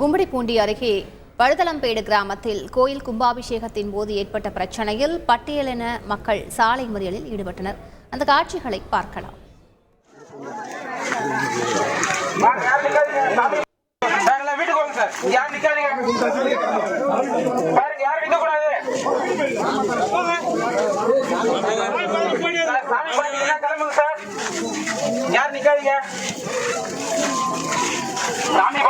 கும்படிப்பூண்டி அருகே பழுதலம்பேடு கிராமத்தில் கோயில் கும்பாபிஷேகத்தின் போது ஏற்பட்ட பிரச்சனையில் பட்டியலின மக்கள் சாலை மறியலில் ஈடுபட்டனர். அந்த காட்சிகளை பார்க்கலாம். நிக்காதீங்க சாமி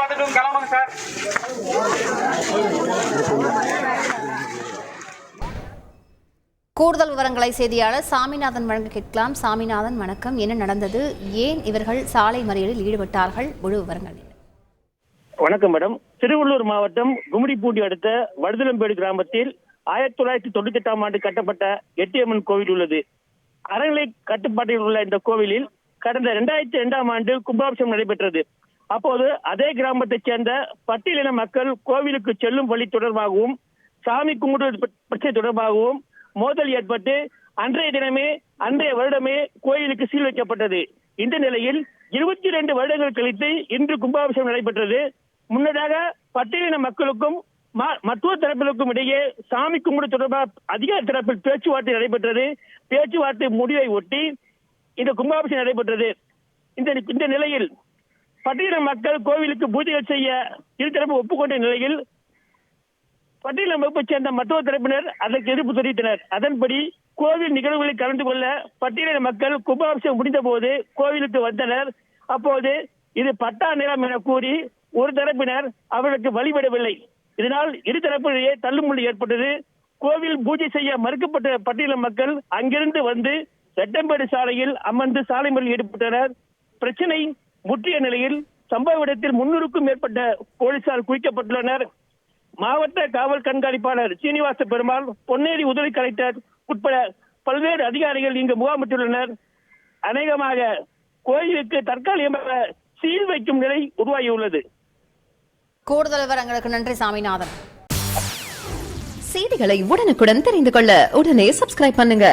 கூடுதல் விவரங்களை செய்தியாளர் சாமிநாதன் வழங்க கேட்கலாம். சாமிநாதன் வணக்கம். என்ன நடந்தது? ஏன் இவர்கள் சாலை மறியலில் ஈடுபட்டார்கள்? முழு விவரங்கள் வணக்கம் மேடம். திருவள்ளூர் மாவட்டம் கும்மிடிப்பூண்டி அடுத்த வடுதலம்பேடு கிராமத்தில் ஆயிரத்தி தொள்ளாயிரத்தி தொண்ணூத்தி எட்டாம் ஆண்டு கட்டப்பட்ட எட்டியம்மன் கோவில் உள்ளது. அறநிலை கட்டுப்பாட்டில் உள்ள இந்த கோவிலில் கடந்த இரண்டாயிரத்தி இரண்டாம் ஆண்டு கும்பாபிஷேகம் நடைபெற்றது. அப்போது அதே கிராமத்தைச் சேர்ந்த பட்டியலின மக்கள் கோவிலுக்கு செல்லும் வழி தொடர்பாகவும் சாமி கும்பிடுவது ப- பிரச்சனை தொடர்பாகவும் மோதல் ஏற்பட்டு அன்றைய தினமே அன்றைய வருடமே கோயிலுக்கு சீல் வைக்கப்பட்டது. இந்த நிலையில் இருபத்தி இரண்டு வருடங்கள் கழித்து இன்று கும்பாபிஷேகம் நடைபெற்றது. முன்னதாக பட்டியலின மக்களுக்கும் ம- மருத்துவ தரப்பிற்கும் இடையே சாமி கும்பிடு தொடர்பாக அதிகார தரப்பில் பேச்சுவார்த்தை நடைபெற்றது. பேச்சுவார்த்தை முடிவை ஒட்டி இந்த கும்பாபிஷேகம் நடைபெற்றது. இந்த இந்த நிலையில் பட்டியலின மக்கள் கோவிலுக்கு பூஜைகள் செய்ய இருதரப்பு ஒப்புக்கொண்ட நிலையில் பட்டியல் அமைப்பை சேர்ந்த மருத்துவ தரப்பினர் அதற்கு எதிர்ப்பு தெரிவித்தனர். அதன்படி கோவில் நிகழ்வுகளில் கலந்து கொள்ள பட்டியலின மக்கள் கும்பாபிஷேகம் முடிந்த போது கோவிலுக்கு வந்தனர். அப்போது இது பட்டா நிலம் என கூறி ஒரு தரப்பினர் அவர்களுக்கு வழிபடவில்லை. இதனால் இரு தரப்பிடையே தள்ளுமுள்ளி ஏற்பட்டது. கோவில் பூஜை செய்ய மறுக்கப்பட்ட பட்டியல மக்கள் அங்கிருந்து வந்து செட்டம்பேடு சாலையில் அமர்ந்து சாலை மறியலில் ஈடுபட்டனர். பிரச்சனை முற்றிய நிலையில் சம்பவ இடத்தில் முன்னூறுக்கும் மேற்பட்ட போலீசார் குவிக்கப்பட்டுள்ளனர். மாவட்ட காவல் கண்காணிப்பாளர் சீனிவாச பெருமாள் பொன்னேரி உதவி கலெக்டர் உட்பட பல்வேறு அதிகாரிகள் இங்கு முகாமிட்டுள்ளனர். அநேகமாக கோயிலுக்கு தற்காலிகமாக சீல் வைக்கும் நிலை உருவாகியுள்ளது. கூடுதல் விவரங்களுக்கு நன்றி சாமிநாதன். செய்திகளை உடனுக்குடன் தெரிந்து கொள்ள உடனே சப்ஸ்கிரைப் பண்ணுங்க.